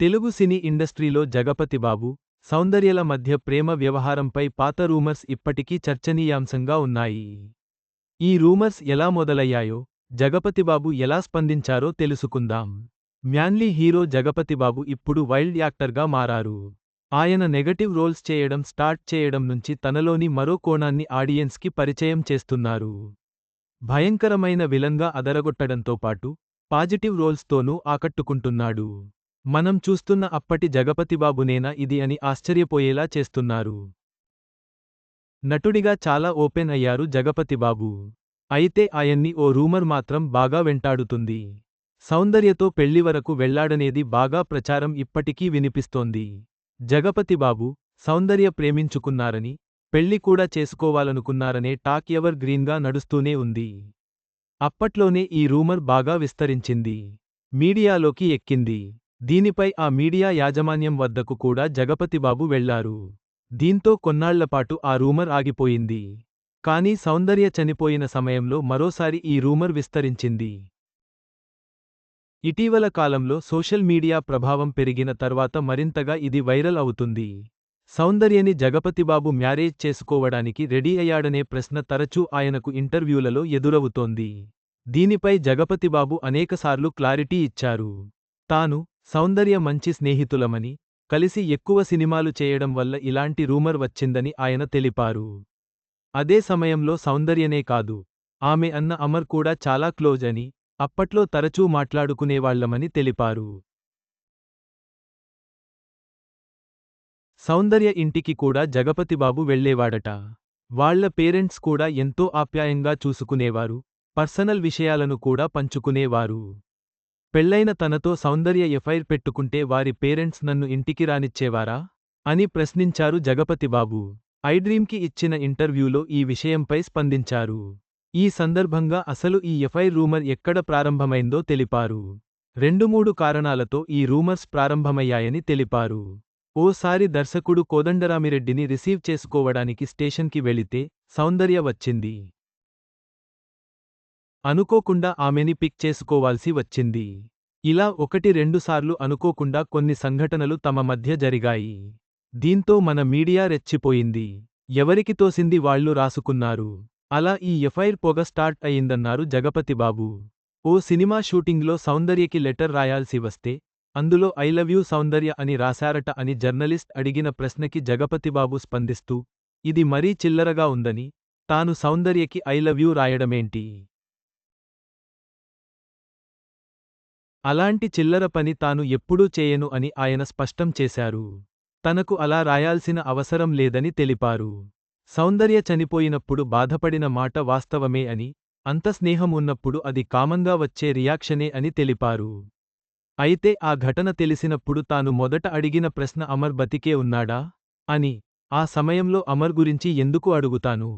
తెలుగు సినీ ఇండస్ట్రీలో జగపతిబాబు సౌందర్యల మధ్య ప్రేమ వ్యవహారంపై పాత రూమర్స్ ఇప్పటికీ చర్చనీయాంశంగా ఉన్నాయి. ఈ రూమర్స్ ఎలా మొదలయ్యాయో జగపతిబాబు ఎలా స్పందించారో తెలుసుకుందాం. మ్యాన్లీ హీరో జగపతిబాబు ఇప్పుడు వైల్డ్ యాక్టర్గా మారారు. ఆయన నెగటివ్ రోల్స్ చేయడం స్టార్ట్ చేయడం నుంచి తనలోని మరో కోణాన్ని ఆడియన్స్కి పరిచయం చేస్తున్నారు. భయంకరమైన విలంగా అదరగొట్టడంతో పాటు పాజిటివ్ రోల్స్తోనూ ఆకట్టుకుంటున్నాడు. మనం చూస్తున్న అప్పటి జగపతిబాబునేనా ఇది అని ఆశ్చర్యపోయేలా చేస్తున్నారు. నటుడిగా చాలా ఓపెన్ అయ్యారు జగపతిబాబు అయితే ఆయన్ని ఓ రూమర్ మాత్రం బాగా వెంటాడుతుంది. సౌందర్యతో పెళ్ళి వరకు వెళ్ళాడనేది బాగా ప్రచారం ఇప్పటికీ వినిపిస్తోంది. జగపతిబాబు సౌందర్య ప్రేమించుకున్నారని పెళ్ళి కూడా చేసుకోవాలనుకున్నారనే టాక్ ఎవర్ గ్రీన్గా నడుస్తూనే ఉంది. అప్పట్లోనే ఈ రూమర్ బాగా విస్తరించింది. మీడియాలోకి ఎక్కింది. దీనిపై ఆ మీడియా యాజమాన్యం వద్దకు కూడా జగపతిబాబు వెళ్ళారు. దీంతో కొన్నాళ్ళపాటు ఆ రూమర్ ఆగిపోయింది. కానీ సౌందర్య చనిపోయిన సమయంలో మరోసారి ఈ రూమర్ విస్తరించింది. ఇటీవల కాలంలో సోషల్ మీడియా ప్రభావం పెరిగిన తర్వాత మరింతగా ఇది వైరల్ అవుతుంది. సౌందర్యని జగపతిబాబు మ్యారేజ్ చేసుకోవడానికి రెడీ అయ్యాడనే ప్రశ్న తరచూ ఆయనకు ఇంటర్వ్యూలలో ఎదురవుతోంది. దీనిపై జగపతిబాబు అనేకసార్లు క్లారిటీ ఇచ్చారు. తాను సౌందర్య మంచి స్నేహితులమని కలిసి ఎక్కువ సినిమాలు చేయడం వల్ల ఇలాంటి రూమర్ వచ్చిందని ఆయన తెలిపారు. అదే సమయంలో సౌందర్యనే కాదు ఆమె అన్న అమర్ కూడా చాలా క్లోజ్ అని అప్పట్లో తరచూ మాట్లాడుకునేవాళ్ళమని తెలిపారు. సౌందర్య ఇంటికి కూడా జగపతిబాబు వెళ్ళేవాడట వాళ్ళ పేరెంట్స్ కూడా ఎంతో ఆప్యాయంగా చూసుకునేవారు పర్సనల్ విషయాలను కూడా పంచుకునేవారు. పెళ్ళైన తనతో సౌందర్య ఎఫైర్ పెట్టుకుంటే వారి పేరెంట్స్ నన్ను ఇంటికి రానిచ్చేవారా? అని ప్రశ్నించారు జగపతిబాబు. ఐడ్రీమ్కి ఇచ్చిన ఇంటర్వ్యూలో ఈ విషయంపై స్పందించారు. ఈ సందర్భంగా అసలు ఈ ఎఫైర్ రూమర్ ఎక్కడ ప్రారంభమైందో తెలిపారు. రెండు మూడు కారణాలతో ఈ రూమర్స్ ప్రారంభమయ్యాయని తెలిపారు. ఓసారి దర్శకుడు కోదండరామిరెడ్డిని రిసీవ్ చేసుకోవడానికి స్టేషన్కి వెళితే సౌందర్య వచ్చింది. అనుకోకుండా ఆమెని పిక్ చేసుకోవాల్సి వచ్చింది. ఇలా ఒకటి రెండుసార్లు అనుకోకుండా కొన్ని సంఘటనలు తమ మధ్య జరిగాయి. దీంతో మన మీడియా రెచ్చిపోయింది. ఎవరికి తోసింది వాళ్ళు రాసుకున్నారు. అలా ఈ ఎఫ్ఐఆర్ పొగ స్టార్ట్ అయిందన్నారు జగపతిబాబు ఓ సినిమా షూటింగ్లో సౌందర్యకి లెటర్ రాయాల్సి వస్తే అందులో ఐ లవ్ యూ సౌందర్య అని రాశారట అని జర్నలిస్ట్ అడిగిన ప్రశ్నకి జగపతిబాబు స్పందిస్తూ ఇది మరీ చిల్లరగా ఉందని తాను సౌందర్యకి ఐ లవ్ యూ రాయడమేంటి? అలాంటి చిల్లర పని తాను ఎప్పుడూ చేయను అని ఆయన స్పష్టం చేశారు. తనకు అలా రాయాల్సిన అవసరం లేదని తెలిపారు. సౌందర్య చనిపోయినప్పుడు బాధపడిన మాట వాస్తవమే అని అంత స్నేహం ఉన్నప్పుడు అది కామంగా వచ్చే రియాక్షనే అని తెలిపారు. అయితే ఆ ఘటన తెలిసినప్పుడు తాను మొదట అడిగిన ప్రశ్న అమర్ బతికే ఉన్నాడా? అని ఆ సమయంలో అమర్ గురించి ఎందుకు అడుగుతాను?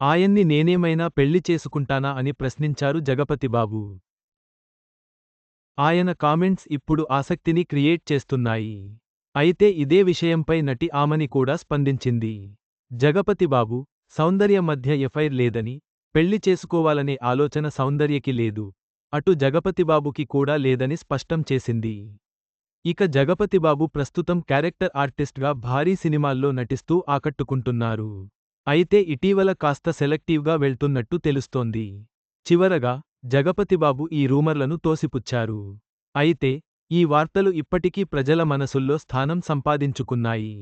ఆయన్ని నేనేమైనా పెళ్ళి చేసుకుంటానా అని ప్రశ్నించారు జగపతిబాబు. ఆయన కామెంట్స్ ఇప్పుడు ఆసక్తిని క్రియేట్ చేస్తున్నాయి. అయితే ఇదే విషయంపై నటి ఆమని కూడా స్పందించింది. జగపతిబాబు సౌందర్య మధ్య ఎఫైర్ లేదని పెళ్ళి చేసుకోవాలనే ఆలోచన సౌందర్యకి లేదు. అటు జగపతిబాబుకి కూడా లేదని స్పష్టం చేసింది. ఇక జగపతిబాబు ప్రస్తుతం క్యారెక్టర్ ఆర్టిస్ట్గా భారీ సినిమాల్లో నటిస్తూ ఆకట్టుకుంటున్నారు. అయితే ఇటీవల కాస్త సెలెక్టివ్గా వెళ్తున్నట్టు తెలుస్తోంది. చివరగా జగపతిబాబు ఈ రూమర్లను తోసిపుచ్చారు. అయితే ఈ వార్తలు ఇప్పటికీ ప్రజల మనసుల్లో స్థానం సంపాదించుకున్నాయి.